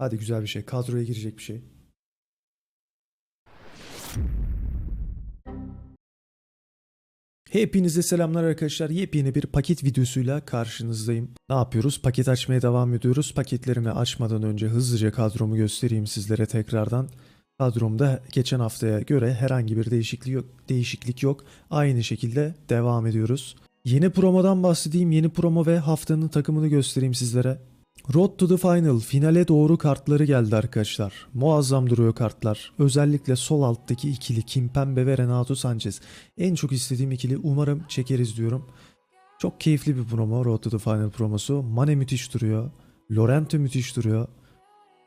Hadi güzel bir şey. Kadroya girecek bir şey. Hepinize selamlar arkadaşlar. Yepyeni bir paket videosuyla karşınızdayım. Ne yapıyoruz? Paket açmaya devam ediyoruz. Paketlerimi açmadan önce hızlıca kadromu göstereyim sizlere tekrardan. Kadromda geçen haftaya göre herhangi bir değişiklik yok. Değişiklik yok. Aynı şekilde devam ediyoruz. Yeni promodan bahsedeyim. Yeni promo ve haftanın takımını göstereyim sizlere. Road to the Final finale doğru kartları geldi arkadaşlar. Muazzam duruyor kartlar. Özellikle sol alttaki ikili Kimpembe ve Renato Sanchez. En çok istediğim ikili umarım çekeriz diyorum. Çok keyifli bir promo Road to the Final promosu. Mane müthiş duruyor. Lorente müthiş duruyor.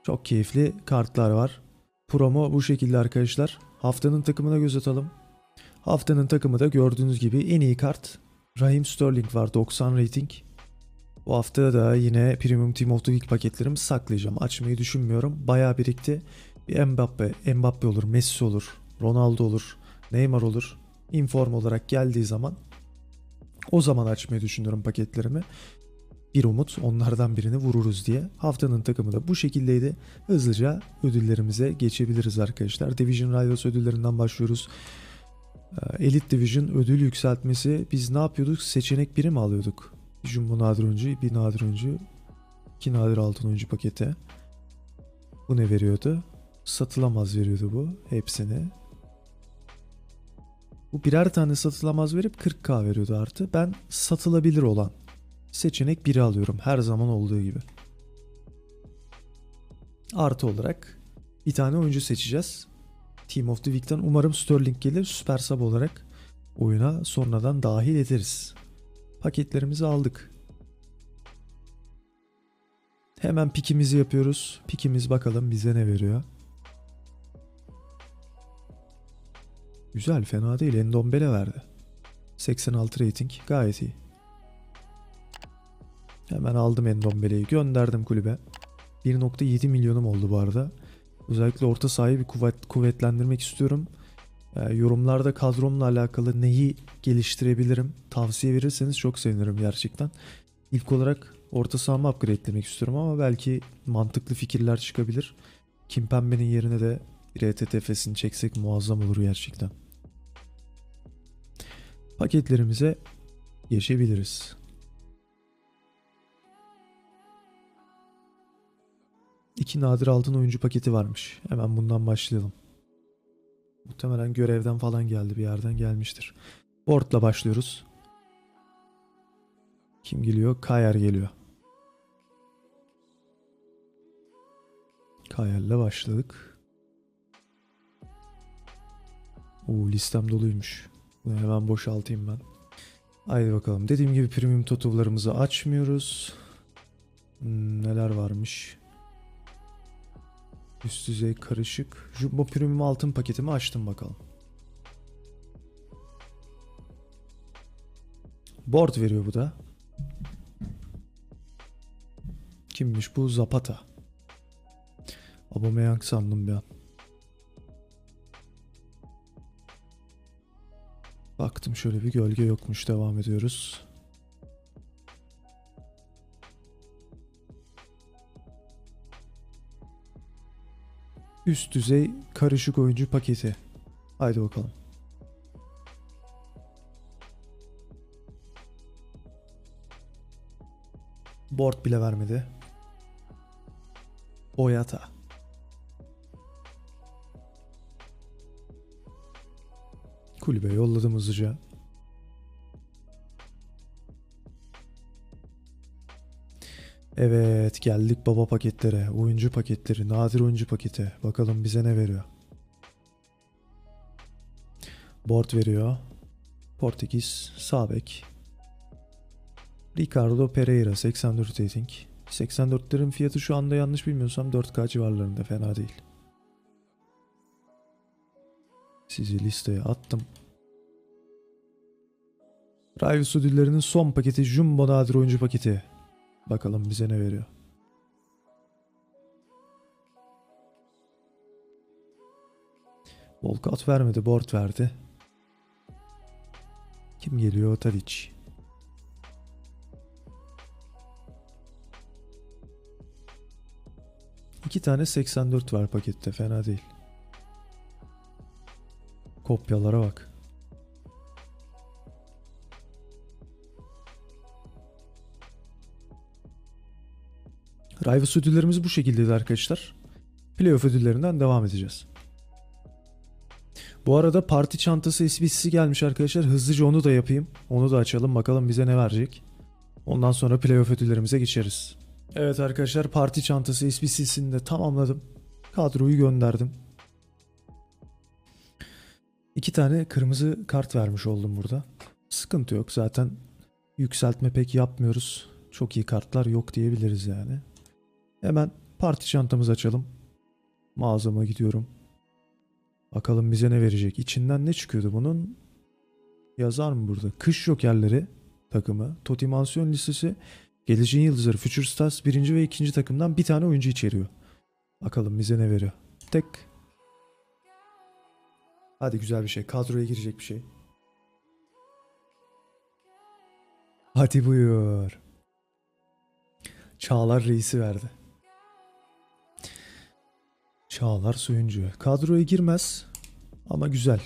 Çok keyifli kartlar var. Promo bu şekilde arkadaşlar. Haftanın takımına göz atalım. Haftanın takımı da gördüğünüz gibi en iyi kart Raheem Sterling var 90 rating. Bu hafta da yine Premium Team of the Week paketlerimi saklayacağım. Açmayı düşünmüyorum. Bayağı birikti. Bir Mbappe, Mbappe olur, Messi olur, Ronaldo olur, Neymar olur. Inform olarak geldiği zaman o zaman açmayı düşünüyorum paketlerimi. Bir umut onlardan birini vururuz diye. Haftanın takımı da bu şekildeydi. Hızlıca ödüllerimize geçebiliriz arkadaşlar. Division Rivals ödüllerinden başlıyoruz. Ee, Elite Division ödül yükseltmesi biz ne yapıyorduk? Seçenek biri mi alıyorduk? Jumbo nadir oyuncu, bir nadir oyuncu, iki nadir altın oyuncu paketi. Bu ne veriyordu? Satılamaz veriyordu bu hepsini. Bu birer tane satılamaz verip 40k veriyordu artı. Ben satılabilir olan seçenek 1'i alıyorum her zaman olduğu gibi. Artı olarak bir tane oyuncu seçeceğiz. Team of the Week'ten umarım Sterling gelir süper sub olarak oyuna sonradan dahil ederiz. Paketlerimizi aldık. Hemen pikimizi yapıyoruz. Pikimiz bakalım bize ne veriyor. Güzel fena değil. Endombele verdi. 86 rating gayet iyi. Hemen aldım Endombele'yi gönderdim kulübe. 1.7 milyonum oldu bu arada. Özellikle orta sahayı bir kuvvet, kuvvetlendirmek istiyorum. Ee, yorumlarda kadromla alakalı neyi geliştirebilirim tavsiye verirseniz çok sevinirim gerçekten. İlk olarak orta sahamı upgrade'lemek istiyorum ama belki mantıklı fikirler çıkabilir. Kimpembe'nin yerine de bir ETTF'sini çeksek muazzam olur gerçekten. Paketlerimize geçebiliriz. İki nadir altın oyuncu paketi varmış. Hemen bundan başlayalım. Muhtemelen görevden falan geldi bir yerden gelmiştir. Board'la başlıyoruz. Kim geliyor? Kayer geliyor. Kayer'le başladık. Oo listem doluymuş. Bunu hemen boşaltayım ben. Haydi bakalım. Dediğim gibi premium totolarımızı açmıyoruz. Hmm, neler varmış? Üst düzey karışık. Jumbo Premium altın paketimi açtım bakalım. Board veriyor bu da. Kimmiş bu? Zapata. Aubameyang sandım bir an. Baktım şöyle bir gölge yokmuş. Devam ediyoruz. Üst düzey karışık oyuncu paketi. Haydi bakalım. Board bile vermedi. Oyata. Kulübe yolladım hızlıca. Evet geldik baba paketlere. Oyuncu paketleri. Nadir oyuncu paketi. Bakalım bize ne veriyor. Board veriyor. Portekiz. Sağ bek. Ricardo Pereira 84 rating. 84'lerin fiyatı şu anda yanlış bilmiyorsam 4K civarlarında fena değil. Sizi listeye attım. Rivals ödüllerinin son paketi Jumbo Nadir oyuncu paketi. Bakalım bize ne veriyor. Volkat vermedi, board verdi. Kim geliyor? Tadic. İki tane 84 var pakette fena değil. Kopyalara bak. Rivals ödüllerimiz bu şekildeydi arkadaşlar. Playoff ödüllerinden devam edeceğiz. Bu arada parti çantası SBC'si gelmiş arkadaşlar. Hızlıca onu da yapayım. Onu da açalım bakalım bize ne verecek. Ondan sonra playoff ödüllerimize geçeriz. Evet arkadaşlar parti çantası SBC'sini de tamamladım. Kadroyu gönderdim. İki tane kırmızı kart vermiş oldum burada. Sıkıntı yok zaten yükseltme pek yapmıyoruz. Çok iyi kartlar yok diyebiliriz yani. Hemen parti çantamızı açalım. Mağazama gidiyorum. Bakalım bize ne verecek. İçinden ne çıkıyordu bunun? Yazar mı burada? Kış jokerleri takımı. Toti Mansiyon listesi. Geleceğin Yıldızları Future Stars birinci ve ikinci takımdan bir tane oyuncu içeriyor. Bakalım bize ne veriyor. Tek. Hadi güzel bir şey. Kadroya girecek bir şey. Hadi buyur. Çağlar reisi verdi. Çağlar Soyuncu. Kadroya girmez ama güzel.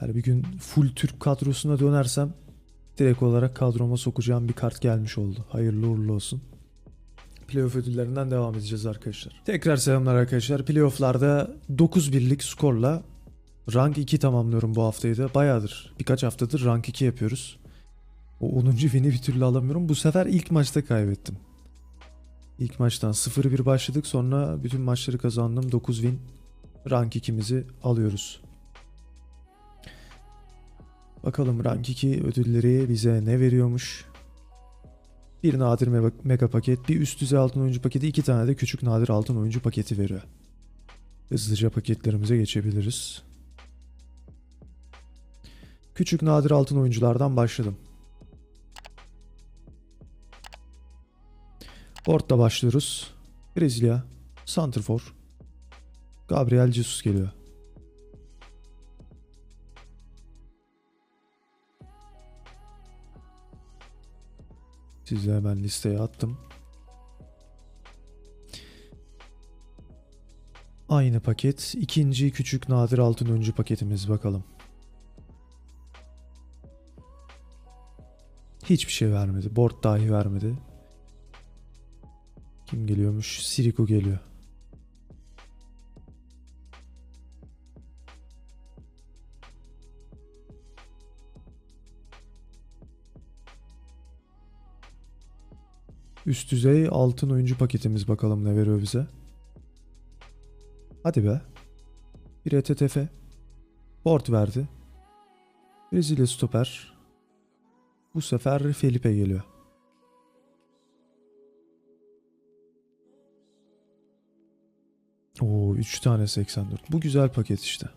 Yani bir gün full Türk kadrosuna dönersem direkt olarak kadroma sokacağım bir kart gelmiş oldu. Hayırlı uğurlu olsun. Playoff ödüllerinden devam edeceğiz arkadaşlar. Tekrar selamlar arkadaşlar. Playoff'larda 9-1'lik skorla rank 2 tamamlıyorum bu haftayı da. Bayağıdır birkaç haftadır rank 2 yapıyoruz. O 10. win'i bir türlü alamıyorum. Bu sefer ilk maçta kaybettim. İlk maçtan 0-1 başladık. Sonra bütün maçları kazandım. 9 win. Rank 2'mizi alıyoruz. Bakalım rank 2 ödülleri bize ne veriyormuş? Bir nadir me- mega paket, bir üst düzey altın oyuncu paketi, iki tane de küçük nadir altın oyuncu paketi veriyor. Hızlıca paketlerimize geçebiliriz. Küçük nadir altın oyunculardan başladım. Orta başlıyoruz. Brezilya, Santrfor, Gabriel Jesus geliyor. Size hemen listeye attım. Aynı paket. ikinci küçük nadir altın öncü paketimiz bakalım. Hiçbir şey vermedi. Board dahi vermedi. Kim geliyormuş? Siriku geliyor. Üst düzey altın oyuncu paketimiz bakalım ne veriyor bize. Hadi be. Bir ETTF. Board verdi. Brezilya stoper. Bu sefer Felipe geliyor. Oo 3 tane 84. Bu güzel paket işte.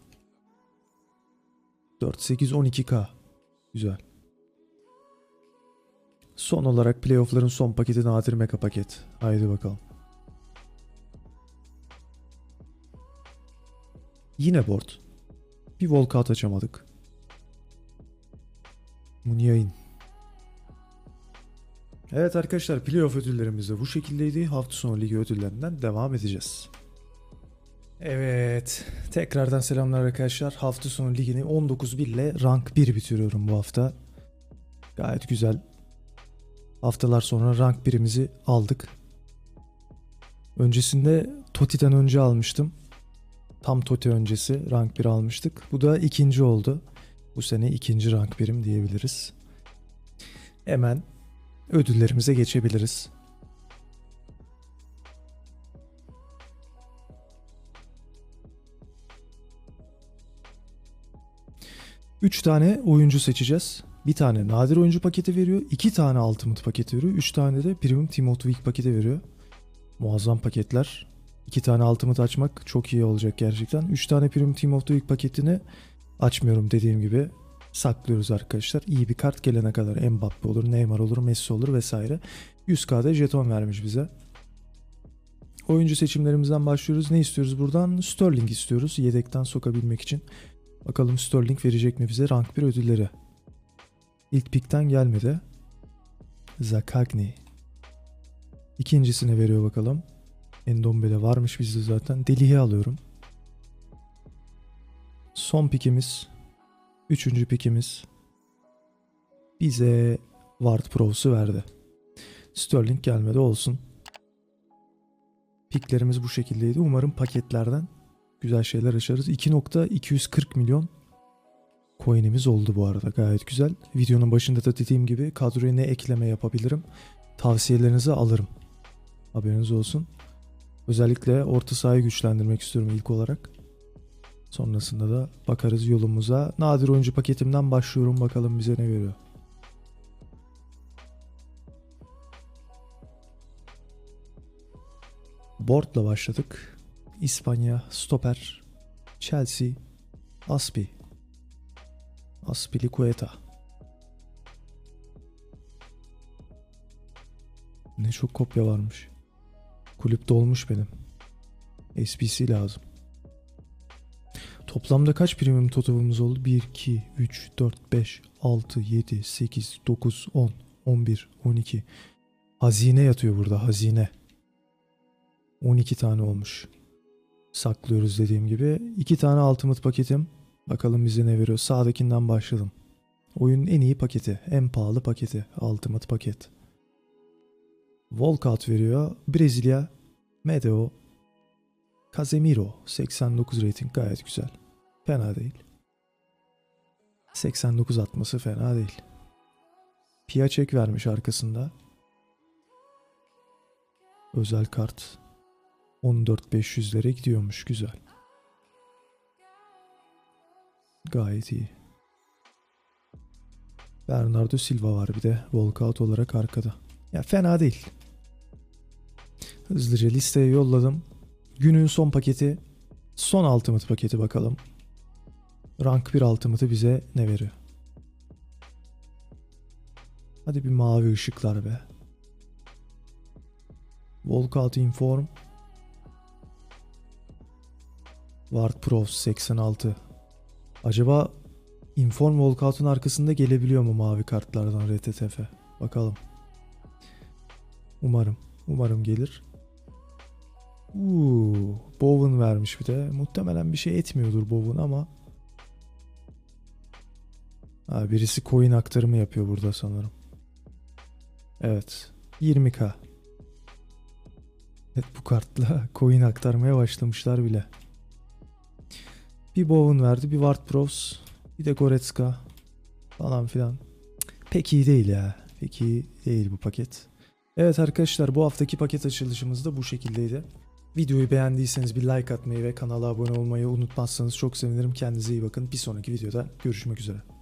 4 8 12k. Güzel. Son olarak playoff'ların son paketi nadir mega paket. Haydi bakalım. Yine board. Bir walkout açamadık. Munyain. Evet arkadaşlar playoff ödüllerimiz de bu şekildeydi. Hafta sonu ligi ödüllerinden devam edeceğiz. Evet. Tekrardan selamlar arkadaşlar. Hafta sonu ligini 19-1 ile rank 1 bitiriyorum bu hafta. Gayet güzel. Haftalar sonra rank 1'imizi aldık. Öncesinde Toti'den önce almıştım. Tam Toti öncesi rank 1 almıştık. Bu da ikinci oldu. Bu sene ikinci rank 1'im diyebiliriz. Hemen ödüllerimize geçebiliriz. Üç tane oyuncu seçeceğiz. Bir tane nadir oyuncu paketi veriyor. iki tane ultimate paketi veriyor. Üç tane de premium Team of the Week paketi veriyor. Muazzam paketler. İki tane ultimate açmak çok iyi olacak gerçekten. Üç tane premium Team of the Week paketini açmıyorum dediğim gibi. Saklıyoruz arkadaşlar. İyi bir kart gelene kadar Mbappe olur, Neymar olur, Messi olur vesaire. 100k'da jeton vermiş bize. Oyuncu seçimlerimizden başlıyoruz. Ne istiyoruz buradan? Sterling istiyoruz yedekten sokabilmek için. Bakalım Sterling verecek mi bize rank 1 ödülleri. İlk pikten gelmedi. Zakagni. İkincisini veriyor bakalım. Endombele varmış bizde zaten. Delihi alıyorum. Son pikimiz. Üçüncü pikimiz. Bize Ward Prowse'u verdi. Sterling gelmedi olsun. Piklerimiz bu şekildeydi. Umarım paketlerden güzel şeyler açarız. 2.240 milyon coin'imiz oldu bu arada. Gayet güzel. Videonun başında da dediğim gibi kadroya ne ekleme yapabilirim tavsiyelerinizi alırım. Haberiniz olsun. Özellikle orta sahayı güçlendirmek istiyorum ilk olarak. Sonrasında da bakarız yolumuza. Nadir oyuncu paketimden başlıyorum. Bakalım bize ne veriyor. Board'la başladık. İspanya, Stoper, Chelsea, Aspi, Aspilicueta. Ne çok kopya varmış. Kulüp dolmuş benim. SPC lazım. Toplamda kaç premium totalımız oldu? 1, 2, 3, 4, 5, 6, 7, 8, 9, 10, 11, 12. Hazine yatıyor burada hazine. 12 tane olmuş. Saklıyoruz dediğim gibi. 2 tane ultimate paketim. Bakalım bize ne veriyor. Sağdakinden başladım. Oyunun en iyi paketi. En pahalı paketi. Ultimate paket. Walkout veriyor. Brezilya. Medeo. Casemiro. 89 rating gayet güzel. Fena değil. 89 atması fena değil. Piaçek vermiş arkasında. Özel kart. 14.500'lere gidiyormuş güzel. Gayet iyi. Bernardo Silva var bir de walkout olarak arkada. Ya fena değil. Hızlıca listeye yolladım. Günün son paketi. Son ultimate paketi bakalım. Rank 1 ultimate'ı bize ne veriyor? Hadi bir mavi ışıklar be. Walkout Inform. Ward Pros 86. Acaba Inform Walkout'un arkasında gelebiliyor mu mavi kartlardan RTTF? Bakalım. Umarım. Umarım gelir. Uuu, Bowen vermiş bir de. Muhtemelen bir şey etmiyordur Bowen ama. Ha, birisi coin aktarımı yapıyor burada sanırım. Evet. 20k. Evet bu kartla coin aktarmaya başlamışlar bile. Bir Bowen verdi, bir Ward Pros, bir de Goretzka falan filan. Pek iyi değil ya. Pek iyi değil bu paket. Evet arkadaşlar bu haftaki paket açılışımız da bu şekildeydi. Videoyu beğendiyseniz bir like atmayı ve kanala abone olmayı unutmazsanız çok sevinirim. Kendinize iyi bakın. Bir sonraki videoda görüşmek üzere.